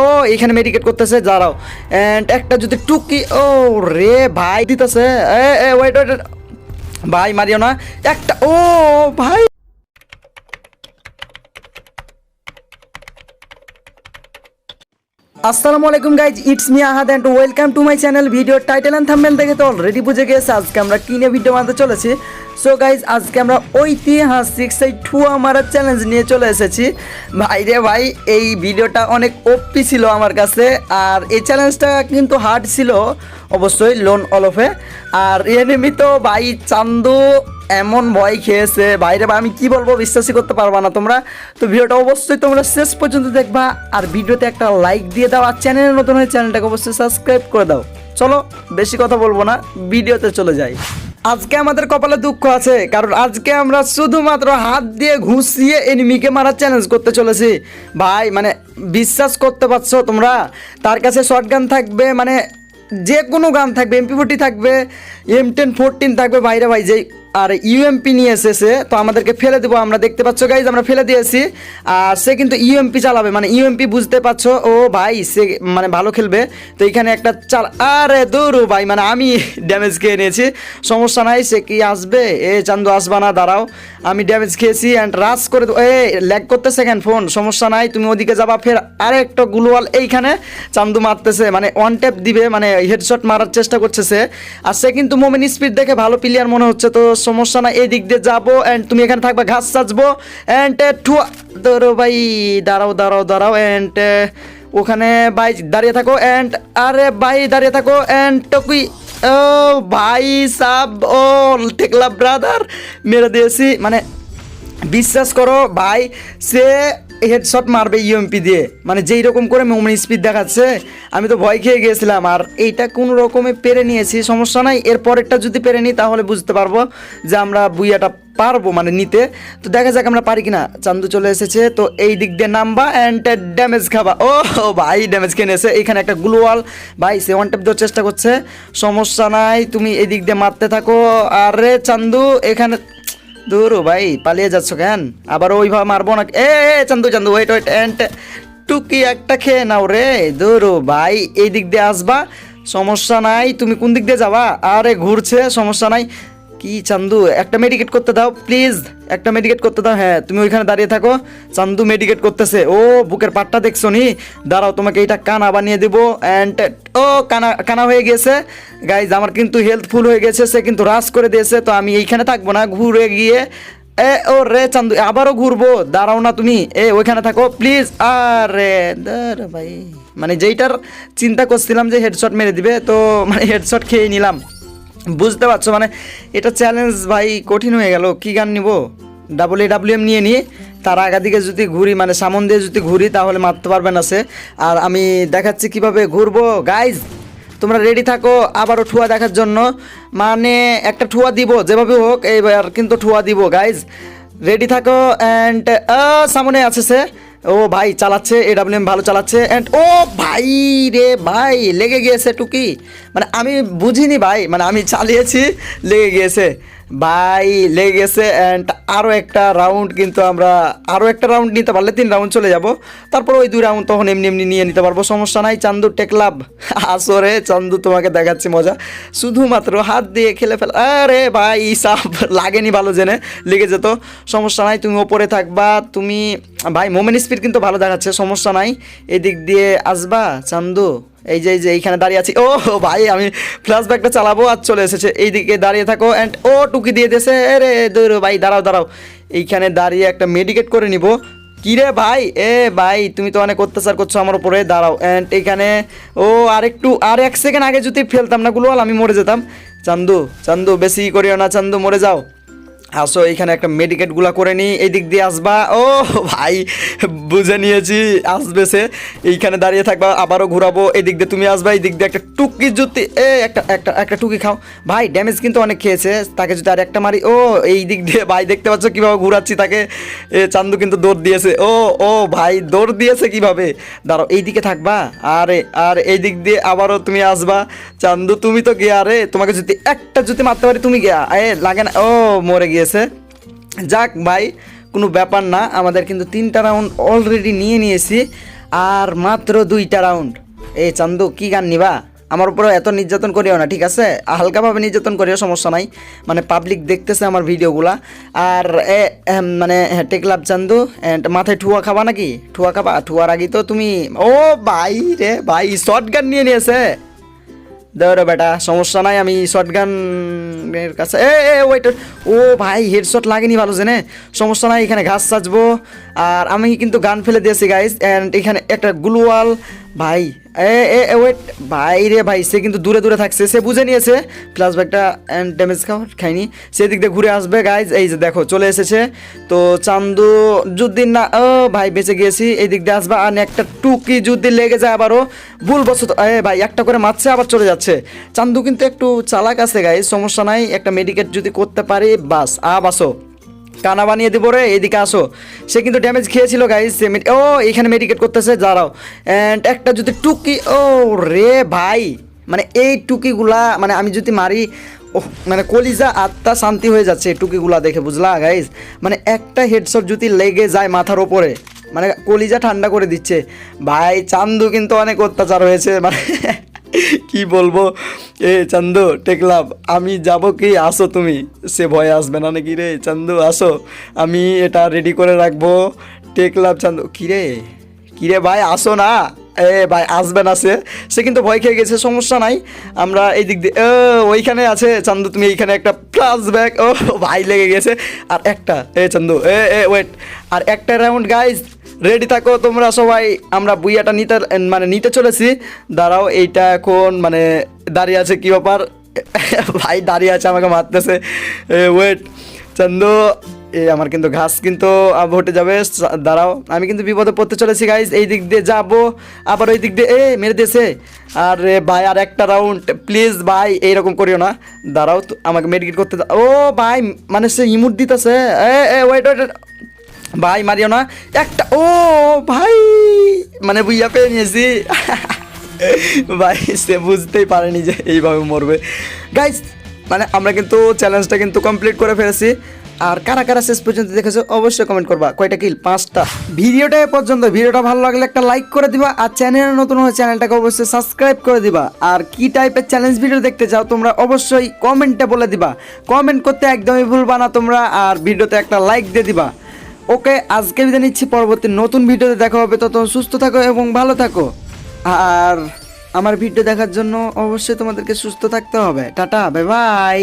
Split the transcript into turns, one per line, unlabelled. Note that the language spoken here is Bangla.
ও, এখানে মেডিকেট করতেছে, দাঁড়াও। অ্যান্ড একটা যদি টুকি, ও রে ভাই, দিতেছে। ভাই, মারিও না। একটা, ও ভাই। আসসালামু আলাইকুম guys it's me Ahad and welcome to my channel video title and thumbnail দেখে তো অলরেডি বুঝে গেছে, আজকে আমরা কিনে ভিডিও বানাতে চলেছি। সো গাইজ আজকে আমরা ঐতিহাসিক সেই ঠুয়া মারার চ্যালেঞ্জ নিয়ে চলে এসেছি। ভাই রে ভাই, এই ভিডিওটা অনেক ওপি ছিল আমার কাছে, আর এই চ্যালেঞ্জটা কিন্তু হার্ড ছিল, অবশ্যই লোন অলফে আর এনিমি তো ভাই চান্দু এমন ভয় খেয়েছে। বাইরে বা আমি কি বলব, বিশ্বাসই করতে পারবা না তোমরা। তো ভিডিওটা অবশ্যই তোমরা শেষ পর্যন্ত দেখবা, আর ভিডিওতে একটা লাইক দিয়ে দাও, আর চ্যানেলে নতুন হয়ে চ্যানেলটাকে অবশ্যই সাবস্ক্রাইব করে দাও। চলো, বেশি কথা বলব না, ভিডিওতে চলে যাই। আজকে আমাদের কপালে দুঃখ আছে, কারণ আজকে আমরা শুধুমাত্র হাত দিয়ে ঘুষিয়ে এনিমিকে মারার চ্যালেঞ্জ করতে চলেছি। ভাই মানে বিশ্বাস করতে পারছ তোমরা? তার কাছে শর্ট গান থাকবে মানে যে কোনো গান থাকবে এমপি ফোরটি থাকবে এম টেন ফোরটিন থাকবে বাইরে ভাই, যেই আর ইউএমপি নিয়ে এসেছে, তো আমাদেরকে ফেলে দেবো। আমরা দেখতে পাচ্ছ গাইজ আমরা ফেলে দিয়েছি। আর সে কিন্তু ইউএমপি চালাবে মানে ইউএমপি বুঝতে পারছ, ও ভাই, সে মানে ভালো খেলবে। তো এখানে একটা চাল আরে দৌড়ো ভাই মানে আমি ড্যামেজ খেয়ে নিয়েছি। সমস্যা নাই, সে কি আসবে? এ চান্দু, আসবা না, দাঁড়াও। আমি ড্যামেজ খেয়েছি অ্যান্ড রাস করে এ ল্যাগ করতেছে কেন ফোন সমস্যা নাই, তুমি ওদিকে যাবা, ফের আরেকটা গুলওয়াল এইখানে চান্দু মারতেছে। মানে ওয়ান ট্যাপ দিবে মানে হেডশট মারার চেষ্টা করছে সে। আর সে কিন্তু মোমেন স্পিড দেখে ভালো প্লেয়ার মনে হচ্ছে, তো সমস্যা না এই দিক দিয়ে যাব অ্যান্ড তুমি এখানে থাকবে, ঘাস সাজবো অ্যান্ড ঠুয়া, ধরো ভাই, দাঁড়াও দাঁড়াও দাঁড়াও অ্যান্ড ওখানে ভাই দাঁড়িয়ে থাকো অ্যান্ড আরে ভাই দাঁড়িয়ে থাকো অ্যান্ড টকুই, ও ভাই সাব, ও টেকলা ব্রাদার মেরে দিয়েছি মানে বিশ্বাস করো ভাই, সে হেডশট মারবে ইউএমপি দিয়ে। মানে যেই রকম করে মোমেন স্পিড দেখাচ্ছে, আমি তো ভয় খেয়ে গিয়েছিলাম আর এইটা কোন রকমে পেরে নিয়েছি, সমস্যা নাই। এর পরেরটা যদি পেরে নিই, তাহলে বুঝতে পারব যে আমরা বুইয়াটা পারব মানে নিতে। তো দেখা যাক আমরা পারি কিনা। চান্দু চলে এসেছে, তো এই দিক দিয়ে নামবা অ্যান্ড ড্যামেজ খাবা। ও ভাই ড্যামেজ নিয়েছে। এখানে একটা গ্লুয়াল ভাই, সে ওয়ান ট্যাপ দেওয়ার চেষ্টা করছে। সমস্যা নাই, তুমি এই দিক দিয়ে মারতে থাকো। আরে চান্দু, এখানে দূর ভাই, পালিয়ে যাচ্ছ কেন? আবার ওইভাবে মারবো না এ Chandu Chandu wait wait and টুকি একটা খেয়ে নাও রে। দূর ভাই, এই দিক দিয়ে আসবা, সমস্যা নাই। তুমি কোন দিক দিয়ে যাবা? আরে ঘুরছে, সমস্যা নাই। কি চান্দু? একটা মেডিকেট করতে দাও প্লিজ একটা মেডিকেট করতে দাও। হ্যাঁ তুমি ওইখানে দাঁড়িয়ে থাকো। চান্দু মেডিকেট করতেছে। ও, বুকের পাটটা দেখছ নি? দাঁড়াও, তোমাকে এইটা কানা বানিয়ে দেবো। অ্যান্ড ও, কানা কানা হয়ে গেছে। গাইজ আমার কিন্তু হেলথ ফুল হয়ে গেছে। সে কিন্তু রাস করে দিয়েছে। তো আমি এইখানে থাকব না, ঘুরে গিয়ে। এ, ও রে চান্দু, আবারও ঘুরবো। দাঁড়াও না তুমি। এ, ওইখানে থাকো প্লিজ আরে ভাই। মানে যেইটার চিন্তা করছিলাম যে হেডশট মেরে দিবে, তো মানে হেডশট খেয়ে নিলাম। বুঝতে পারছ মানে এটা চ্যালেঞ্জ ভাই কঠিন হয়ে গেল, কি গান নিব? ডাবল এ ডাব্লিউ এম নিয়ে নিয়ে তার আগা দিকে যদি ঘুরি মানে সামন দিয়ে যদি ঘুরি, তাহলে মারতে পারবে না সে। আর আমি দেখাচ্ছি কীভাবে ঘুরবো। গাইজ তোমরা রেডি থাকো আবারও ঠুয়া দেখার জন্য। মানে একটা ঠুয়া দিব, যেভাবে হোক, এইবার কিন্তু ঠুয়া দিব গাইজ রেডি থাকো অ্যান্ড সামনে আছে সে। ও ভাই, চালাচ্ছে এ ডাব্লিউ এম ভালো চালাচ্ছে অ্যান্ড ও ভাই রে ভাই, লেগে গিয়েছে টুকি। মানে আমি বুঝিনি ভাই মানে আমি চালিয়েছি, লেগে গিয়েছে। ভাই লেগে গেছে অ্যান্ড আরও একটা রাউন্ড কিন্তু আমরা আরও একটা রাউন্ড নিতে পারলে তিন রাউন্ড চলে যাব। তারপর ওই দুই রাউন্ড তখন এমনি এমনি নিয়ে নিতে পারব, সমস্যা নাই। চান্দু টেকলাভ আসরে চান্দু তোমাকে দেখাচ্ছি মজা। শুধুমাত্র হাত দিয়ে খেলে ফেল আরে ভাই, সাপ, লাগেনি ভালো জেনে, লেগে যেত। সমস্যা নাই, তুমি ওপরে থাকবা, তুমি ভাই মোমেন স্পিড কিন্তু ভালো দেখাচ্ছে, সমস্যা নাই। এদিক দিয়ে আসবা, চান্দু। এই যে এই যে, এইখানে দাঁড়িয়ে আছি। ও ভাই, আমি ফ্ল্যাশ ব্যাকটা চালাবো আর চলে এসেছে। এইদিকে দাঁড়িয়ে থাকো অ্যান্ড ও, টুকি দিয়ে দিয়েছে। রে দূর, ভাই, দাঁড়াও দাঁড়াও। এইখানে দাঁড়িয়ে একটা মেডিকেট করে নিব। কিরে ভাই? এ, ভাই, তুমি তো অনেক অত্যাচার করছ আমার উপরে। দাঁড়াও অ্যান্ড এইখানে ও, আরেকটু, আর এক সেকেন্ড আগে যদি ফেলতাম না গুলো আমি মরে যেতাম। চান্দু চান্দু, বেশি করিও না, চান্দু, মরে যাও। আসো এইখানে একটা মেডিকেটগুলো করে নিই এই দিক দিয়ে আসবা। ও ভাই, বুঝে নিয়েছি, আসবে সে। এইখানে দাঁড়িয়ে থাকবা, আবারও ঘুরাবো এই দিক দিয়ে তুমি আসবা এই দিক দিয়ে একটা টুকি জুতি, এ, একটা একটা একটা টুকি খাও। ভাই ড্যামেজ কিন্তু অনেক খেয়েছে, তাকে যদি আর একটা মারি, ও, এই দিক দিয়ে, ভাই, দেখতে পাচ্ছ কীভাবে ঘুরাচ্ছি তাকে। এ, চান্দু কিন্তু দৌড় দিয়েছে, ও ও, ভাই, দৌড় দিয়েছে কীভাবে? দাঁড়াও এই দিকে থাকবা, আরে, আর এই দিক দিয়ে আবারও তুমি আসবা। চান্দু, তুমি তো গিয়া রে তোমাকে যদি একটা জুতি মারতে পারি, তুমি গিয়া, এ, লাগে না, ও, মরে গিয়েছে যাক ভাই কোনো ব্যাপার না আমাদের কিন্তু তিনটা রাউন্ড অলরেডি নিয়ে নিয়েছি আর মাত্র দুইটা রাউন্ড এই চান্দু কি গান নিবা? আমার উপরে এত নির্যাতন করিও না ঠিক আছে? হালকাভাবে নির্যাতন করিও সমস্যা নাই। মানে পাবলিক দেখতেছে আমার ভিডিওগুলা। আর এ মানে হ্যাঁ, টেকলাভ চান্দু মাথায় ঠুয়া খাবা নাকি? ঠুয়া খাবা? ঠুয়ার আগে তো তুমি ও ভাই রে ভাই শর্ট গান নিয়ে নিয়েছে। দেওয়ারে বেটা, সমস্যা নাই, আমি শর্ট গানের কাছে এ এ ওয়েট ও ভাই হেডশট লাগেনি ভালো জেনে। সমস্যা নাই, এখানে ঘাস সাজবো। আর আমি কিন্তু গান ফেলে দিয়েছি গাইজ অ্যান্ড এখানে একটা গ্লুয়াল ভাই, এ এ ওয়েট। ভাই রে ভাই, সে কিন্তু দূরে দূরে থাকছে, সে বুঝে নিয়েছে। প্লাস ব্যাগটা অ্যান্ড ড্যামেজ খাওয়ার খাইনি সেদিক দিয়ে ঘুরে আসবে গাইজ এই যে দেখো, চলে এসেছে। তো চান্দু যদি না ও, ভাই, বেঁচে গিয়েছি। এই দিক দিয়ে আসবে আর একটা টুকি যদি লেগে যায় আবারও। ভুল বছর এ, ভাই, একটা করে মারছে, আবার চলে যাচ্ছে। চান্দু কিন্তু একটু চালাক আছে গাইজ সমস্যা নাই, একটা মেডিকেট যদি করতে পারি, বাস। বাসো কানা বানিয়ে দিব রে, এদিকে আসো। সে কিন্তু ড্যামেজ খেয়েছিল গাইজ সে ও, এখানে মেডিকেট করতেছে, দাঁড়াও। অ্যান্ড একটা যদি টুকি, ও রে ভাই মানে এই টুকিগুলা মানে আমি যদি মারি ও মানে কলিজা, আত্মা শান্তি হয়ে যাচ্ছে এই টুকিগুলা দেখে, বুঝলা গাইজ মানে একটা হেডশট যদি লেগে যায় মাথার ওপরে মানে কলিজা ঠান্ডা করে দিচ্ছে। ভাই, চান্দু কিন্তু অনেক অত্যাচার হয়েছে মানে কি বলব? এ চান্দু টেকলাভ আমি যাব কি? আসো তুমি। সে ভয় আসবে না নাকি রে? চান্দু, আসো। আমি এটা রেডি করে রাখব। টেকলাভ চান্দু। কিরে? কিরে ভাই, আসো না। এ ভাই আসবে না সে কিন্তু ভয় খেয়ে গেছে, সমস্যা নাই। আমরা এই দিক দিয়ে ওইখানে আছে। চান্দু, তুমি এইখানে একটা প্লাস ব্যাগ ও, ভাই লেগে গেছে। আর একটা, এ, চান্দু, এ এ ওয়েট আর একটা রাউন্ড গাইজ রেডি থাকো তোমরা সবাই। আমরা বুইয়াটা নিতে মানে নিতে চলেছি। দাঁড়াও, এইটা এখন মানে দাঁড়িয়ে আছে কি ব্যাপার? ভাই দাঁড়িয়ে আছে, আমাকে মারতেছে। ওয়েট চন্দু এ আমার কিন্তু ঘাস কিন্তু হটে যাবে। দাঁড়াও, আমি কিন্তু বিপদে পড়তে চলেছি গাইজ এই দিক দিয়ে যাব, আবার ওই দিক দিয়ে, এ, মেরে দিয়েছে। আর ভাই, আর একটা রাউন্ড প্লিজ ভাই, এইরকম করিও না। দাঁড়াও, তো আমাকে মেডিকেট করতে। ও, ভাই মানে সে ইমুট দিতেছে। এ এ ওয়েট ওয়েট ভাই, মারিও না। একটা, ও, ভাই মানে বুইয়া পেয়ে নিয়েছি। ভাই, সে বুঝতেই পারেনি যে এইভাবে মরবে। গাইজ মানে আমরা কিন্তু চ্যালেঞ্জটা কিন্তু কমপ্লিট করে ফেলেছি। আর কারা কারা শেষ পর্যন্ত দেখেছ অবশ্যই কমেন্ট করবা। কয়টা কিল পাঁচটা। ভিডিওটা এ পর্যন্ত। ভিডিওটা ভালো লাগলে একটা লাইক করে দিবা আর চ্যানেল নতুন হয়ে চ্যানেলটাকে অবশ্যই সাবস্ক্রাইব করে দিবা। আর কি টাইপের চ্যালেঞ্জ ভিডিও দেখতে চাও তোমরা অবশ্যই কমেন্টে বলে দিবা। কমেন্ট করতে একদমই ভুলবা না তোমরা আর ভিডিওতে একটা লাইক দিয়ে দিবা। ওকে, আজকে বিদায় নিচ্ছি। পরবর্তী নতুন ভিডিওতে দেখা হবে। ততক্ষণ সুস্থ থাকো এবং ভালো থাকো। আর আমার ভিডিও দেখার জন্য অবশ্যই তোমাদেরকে সুস্থ থাকতে হবে। Tata bye bye